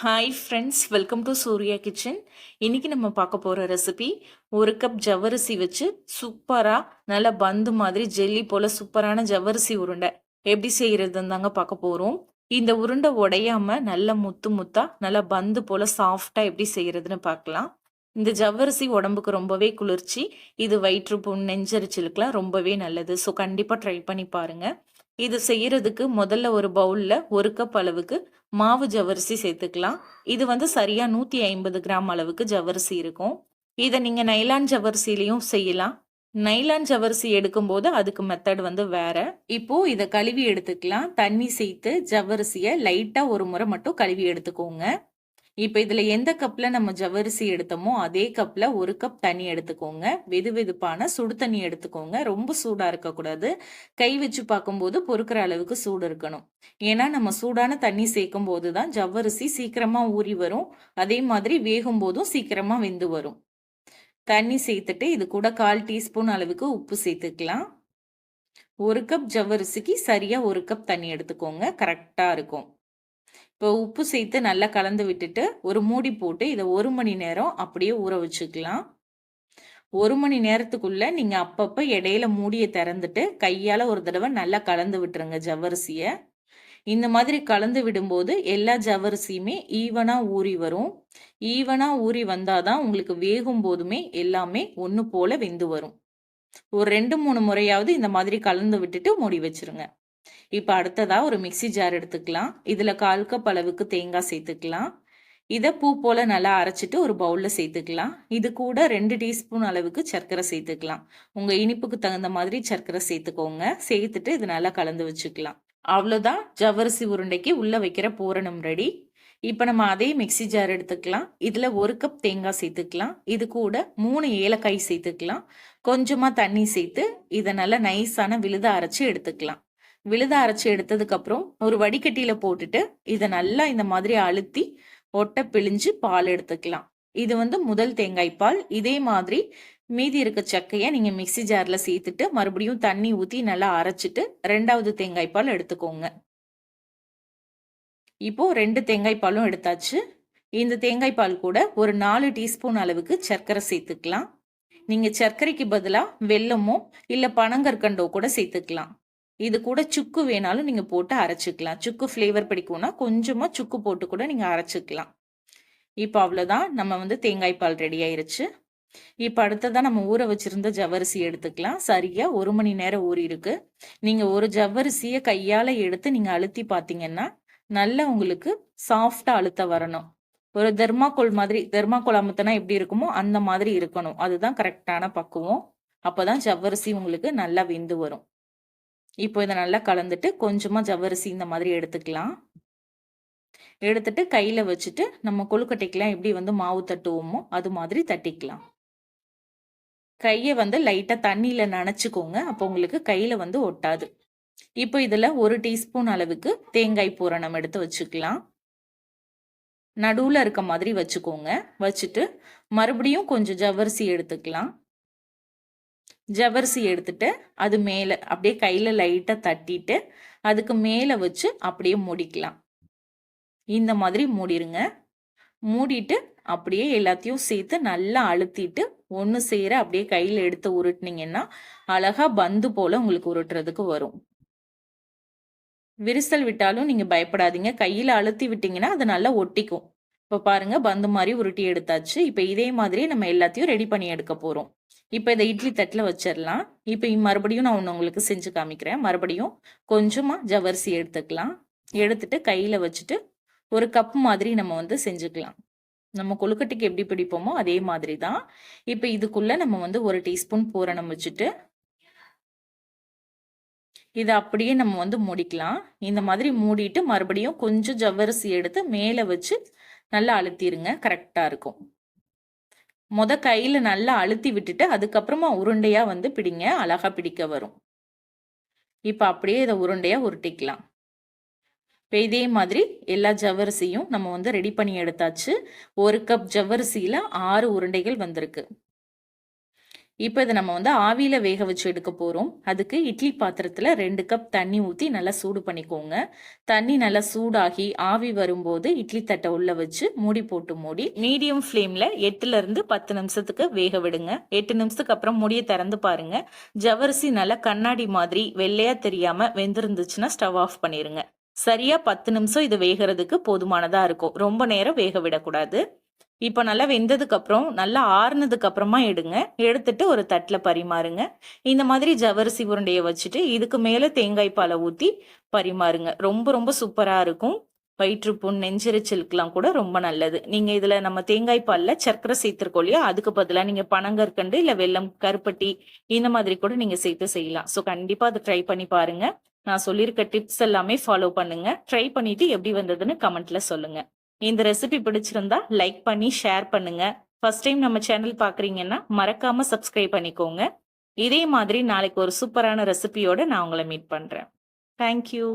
Hi friends welcome to Surya kitchen இன்றைக்கி நம்ம பார்க்க போகிற ரெசிபி ஒரு கப் ஜவ்வரிசி வச்சு சூப்பராக நல்ல பந்து மாதிரி ஜெல்லி போல் சூப்பரான ஜவ்வரிசி உருண்டை. எப்படி செய்கிறதுன்னு தாங்க பார்க்க போகிறோம் இந்த உருண்டை உடையாமல் நல்ல முத்து முத்தா நல்ல பந்து போல் சாஃப்டாக எப்படி செய்கிறதுன்னு பார்க்கலாம். இந்த ஜவ்வரிசி உடம்புக்கு ரொம்பவே குளிர்ச்சி. இது வயிற்று புண் நெஞ்சரிச்சலுக்குலாம் ரொம்பவே நல்லது. ஸோ கண்டிப்பாக ட்ரை பண்ணி பாருங்கள் இது செய்கிறதுக்கு முதல்ல ஒரு பவுலில் ஒரு கப் அளவுக்கு மாவு ஜவ்வரிசி சேர்த்துக்கலாம். இது வந்து சரியா நூத்தி ஐம்பது கிராம் அளவுக்கு ஜவ்வரிசி இருக்கும். இதை நீங்க நைலான் ஜவ்வரிசிலையும் செய்யலாம். நைலான் ஜவ்வரிசி எடுக்கும்போது அதுக்கு மெத்தட் வந்து வேற. இப்போ இதை கழுவி எடுத்துக்கலாம். தண்ணி சேர்த்து ஜவ்வரிசியை லைட்டா ஒரு முறை மட்டும் கழுவி எடுத்துக்கோங்க. இப்போ இதில் எந்த கப்பில் நம்ம ஜவ்வரிசி எடுத்தோமோ அதே கப்பில் ஒரு கப் தண்ணி எடுத்துக்கோங்க. வெது வெதுப்பான சுடு தண்ணி எடுத்துக்கோங்க. ரொம்ப சூடாக இருக்கக்கூடாது. கை வச்சு பார்க்கும்போது பொறுக்கிற அளவுக்கு சூடு இருக்கணும். ஏன்னா நம்ம சூடான தண்ணி சேர்க்கும் போது தான் ஜவ்வரிசி சீக்கிரமாக ஊறி வரும். அதே மாதிரி வேகும் போதும் சீக்கிரமாக வெந்து வரும். தண்ணி சேர்த்துட்டு இது கூட கால் டீஸ்பூன் அளவுக்கு உப்பு சேர்த்துக்கலாம். ஒரு கப் ஜவ்வரிசிக்கு சரியாக ஒரு கப் தண்ணி எடுத்துக்கோங்க. கரெக்டாக இருக்கும். இப்போ உப்பு சேர்த்து நல்லா கலந்து விட்டுட்டு ஒரு மூடி போட்டு இதை ஒரு மணி நேரம் அப்படியே ஊற வச்சுக்கலாம். ஒரு மணி நேரத்துக்குள்ள நீங்க அப்பப்ப இடையில மூடியை திறந்துட்டு கையால ஒரு தடவை நல்லா கலந்து விட்டுருங்க ஜவ்வரிசிய. இந்த மாதிரி கலந்து விடும்போது எல்லா ஜவ்வரிசியுமே ஈவனா ஊறி வரும். ஈவனா ஊறி வந்தாதான் உங்களுக்கு வேகும் போதுமே எல்லாமே ஒன்று போல வெந்து வரும். ஒரு ரெண்டு மூணு முறையாவது இந்த மாதிரி கலந்து விட்டுட்டு மூடி வச்சிருங்க. இப்போ அடுத்ததா ஒரு மிக்சி ஜார் எடுத்துக்கலாம். இதில் கால் கப் அளவுக்கு தேங்காய் சேர்த்துக்கலாம். இதை பூ போல் நல்லா அரைச்சிட்டு ஒரு பவுலில் சேர்த்துக்கலாம். இது கூட ரெண்டு டீஸ்பூன் அளவுக்கு சர்க்கரை சேர்த்துக்கலாம். உங்கள் இனிப்புக்கு தகுந்த மாதிரி சர்க்கரை சேர்த்துக்கோங்க. சேர்த்துட்டு இது நல்லா கலந்து வச்சுக்கலாம். அவ்வளோதான் ஜவ்வரிசி உருண்டைக்கு உள்ளே வைக்கிற பூரணம் ரெடி இப்போ நம்ம அதே மிக்சி ஜார் எடுத்துக்கலாம். இதில் ஒரு கப் தேங்காய் சேர்த்துக்கலாம். இது கூட மூணு ஏலக்காய் சேர்த்துக்கலாம். கொஞ்சமாக தண்ணி சேர்த்து இதை நல்லா நைஸான விழுத அரைச்சி எடுத்துக்கலாம். விழுத அரைச்சி எடுத்ததுக்கப்புறம் ஒரு வடிகட்டியில போட்டுட்டு இதை நல்லா இந்த மாதிரி அழுத்தி ஒட்ட பிழிஞ்சு பால் எடுத்துக்கலாம். இது வந்து முதல் தேங்காய் பால். இதே மாதிரி மீதி இருக்க சக்கையை நீங்கள் மிக்சி ஜாரில் சேர்த்துட்டு மறுபடியும் தண்ணி ஊற்றி நல்லா அரைச்சிட்டு ரெண்டாவது தேங்காய் பால் எடுத்துக்கோங்க. இப்போ ரெண்டு தேங்காய் பாலும் எடுத்தாச்சு. இந்த தேங்காய் பால் கூட ஒரு நாலு டீஸ்பூன் அளவுக்கு சர்க்கரை சேர்த்துக்கலாம். நீங்கள் சர்க்கரைக்கு பதிலாக வெல்லமோ இல்லை பனங்கற்கண்டோ கூட சேர்த்துக்கலாம். இது கூட சுக்கு வேணாலும் நீங்கள் போட்டு அரைச்சிக்கலாம். சுக்கு ஃப்ளேவர் பிடிக்கும்னா கொஞ்சமாக சுக்கு போட்டு கூட நீங்கள் அரைச்சிக்கலாம். இப்போ அவ்வளோதான் நம்ம வந்து தேங்காய் பால் ரெடி ஆயிருச்சு. இப்போ அடுத்ததான் நம்ம ஊற வச்சிருந்த ஜவ்வரிசி எடுத்துக்கலாம். சரியா ஒரு மணி நேரம் ஊறி இருக்கு. நீங்க ஒரு ஜவ்வரிசியை கையால எடுத்து நீங்க அழுத்தி பார்த்தீங்கன்னா நல்லா உங்களுக்கு சாஃப்டா அழுத்த வரணும். ஒரு தெர்மாக்கோல் மாதிரி தெர்மாக்கோல் அமுத்தனா எப்படி இருக்குமோ அந்த மாதிரி இருக்கணும். அதுதான் கரெக்டான பக்குவம். அப்போதான் ஜவ்வரிசி உங்களுக்கு நல்லா வெந்து வரும். இப்போ இதை நல்லா கலந்துட்டு கொஞ்சமாக ஜவ்வரிசி இந்த மாதிரி எடுத்துக்கலாம். எடுத்துட்டு கையில் வச்சுட்டு நம்ம கொழுக்கட்டைக்கெலாம் எப்படி வந்து மாவு தட்டுவோமோ அது மாதிரி தட்டிக்கலாம். கையை வந்து லைட்டாக தண்ணியில் நனைச்சிக்கோங்க. அப்போ உங்களுக்கு கையில் வந்து ஒட்டாது. இப்போ இதில் ஒரு டீஸ்பூன் அளவுக்கு தேங்காய் பூரணம் எடுத்து வச்சுக்கலாம். நடுவில் இருக்க மாதிரி வச்சுக்கோங்க. வச்சுட்டு மறுபடியும் கொஞ்சம் ஜவ்வரிசி எடுத்துக்கலாம். ஜவரிசி எடுத்துட்டு அது மேலே அப்படியே கையில் லைட்டாக தட்டிட்டு அதுக்கு மேலே வச்சு அப்படியே மூடிக்கலாம். இந்த மாதிரி மூடிருங்க. மூடிட்டு அப்படியே எல்லாத்தையும் சேர்த்து நல்லா அழுத்திட்டு ஒன்று சேர அப்படியே கையில் எடுத்து உருட்டினீங்கன்னா அழகா பந்து போல உங்களுக்கு உருட்டுறதுக்கு வரும். விரிசல் விட்டாலும் நீங்க பயப்படாதீங்க. கையில அழுத்தி விட்டீங்கன்னா அது நல்லா ஒட்டிக்கும். இப்போ பாருங்க பந்து மாதிரி உருட்டி எடுத்தாச்சு. இப்போ இதே மாதிரி நம்ம எல்லாத்தையும் ரெடி பண்ணி எடுக்க போறோம். இப்போ இதை இட்லி தட்டில் வச்சிடலாம் இப்போ மறுபடியும் நான் ஒன்று உங்களுக்கு செஞ்சு காமிக்கிறேன். மறுபடியும் கொஞ்சமாக ஜவரிசி எடுத்துக்கலாம். எடுத்துட்டு கையில் வச்சுட்டு ஒரு கப் மாதிரி நம்ம வந்து செஞ்சுக்கலாம். நம்ம கொழுக்கட்டைக்கு எப்படி பிடிப்போமோ அதே மாதிரி தான். இப்போ இதுக்குள்ளே நம்ம வந்து ஒரு டீஸ்பூன் பூரணம் வச்சுட்டு இதை அப்படியே நம்ம வந்து மூடிக்கலாம். இந்த மாதிரி மூடிட்டு மறுபடியும் கொஞ்சம் ஜவ்வரிசி எடுத்து மேலே வச்சு நல்லா அழுத்திடுங்க கரெக்டாக இருக்கும். முத கையில் நல்லா அழுத்தி விட்டுட்டு அதுக்கப்புறமா உருண்டையாக வந்து பிடிங்க. அழகாக பிடிக்க வரும். இப்போ அப்படியே இதை உருண்டையாக உருட்டிக்கலாம். இப்போ இதே மாதிரி எல்லா ஜவ்வரிசியும் நம்ம வந்து ரெடி பண்ணி எடுத்தாச்சு. ஒரு கப் ஜவ்வரிசியில் ஆறு உருண்டைகள் வந்திருக்கு. இப்போ இதை நம்ம வந்து ஆவியில் வேக வச்சு எடுக்க போகிறோம் அதுக்கு இட்லி பாத்திரத்தில் ரெண்டு கப் தண்ணி ஊற்றி நல்லா சூடு பண்ணிக்கோங்க. தண்ணி நல்லா சூடாகி ஆவி வரும்போது இட்லி தட்டை உள்ள வச்சு மூடி போட்டு மூடி மீடியம் ஃப்ளேமில் எட்டுலேருந்து பத்து நிமிஷத்துக்கு வேக விடுங்க. எட்டு நிமிஷத்துக்கு அப்புறம் மூடியை திறந்து பாருங்க. ஜவரிசி நல்லா கண்ணாடி மாதிரி வெள்ளையாக தெரியாமல் வெந்திருந்துச்சுன்னா ஸ்டவ் ஆஃப் பண்ணிடுங்க சரியாக பத்து நிமிஷம் இது வேகிறதுக்கு போதுமானதாக இருக்கும். ரொம்ப நேரம் வேக விடக்கூடாது. இப்போ நல்லா வெந்ததுக்கப்புறம் நல்லா ஆறுனதுக்கு அப்புறமா எடுங்க. எடுத்துட்டு ஒரு தட்டில் பரிமாறுங்க. இந்த மாதிரி ஜவரிசி உருண்டையை வச்சுட்டு இதுக்கு மேலே தேங்காய் பாலை ஊற்றி பரிமாறுங்க. ரொம்ப ரொம்ப சூப்பராக இருக்கும். வயிற்றுப்புண் நெஞ்செரிச்சலுக்கெல்லாம் கூட ரொம்ப நல்லது. நீங்கள் இதில் நம்ம தேங்காய் பாலில் சர்க்கரை சேர்த்துருக்கோம் இல்லையா? அதுக்கு பதிலாக நீங்கள் பனங்கற்கண்டு இல்லை வெல்லம் கருப்பட்டி இந்த மாதிரி கூட நீங்கள் சேர்த்து செய்யலாம். ஸோ கண்டிப்பாக அதை ட்ரை பண்ணி பாருங்கள் நான் சொல்லியிருக்க டிப்ஸ் எல்லாமே ஃபாலோ பண்ணுங்கள் ட்ரை பண்ணிவிட்டு எப்படி வந்ததுன்னு கமெண்ட்டில் சொல்லுங்கள் இந்த ரெசிபி பிடிச்சிருந்தா லைக் பண்ணி ஷேர் பண்ணுங்க. ஃபர்ஸ்ட் டைம் நம்ம சேனல் பார்க்குறீங்கன்னா மறக்காம சப்ஸ்கிரைப் பண்ணிக்கோங்க. இதே மாதிரி நாளைக்கு ஒரு சூப்பரான ரெசிபியோட நான் உங்களை மீட் பண்றேன். தேங்க்யூ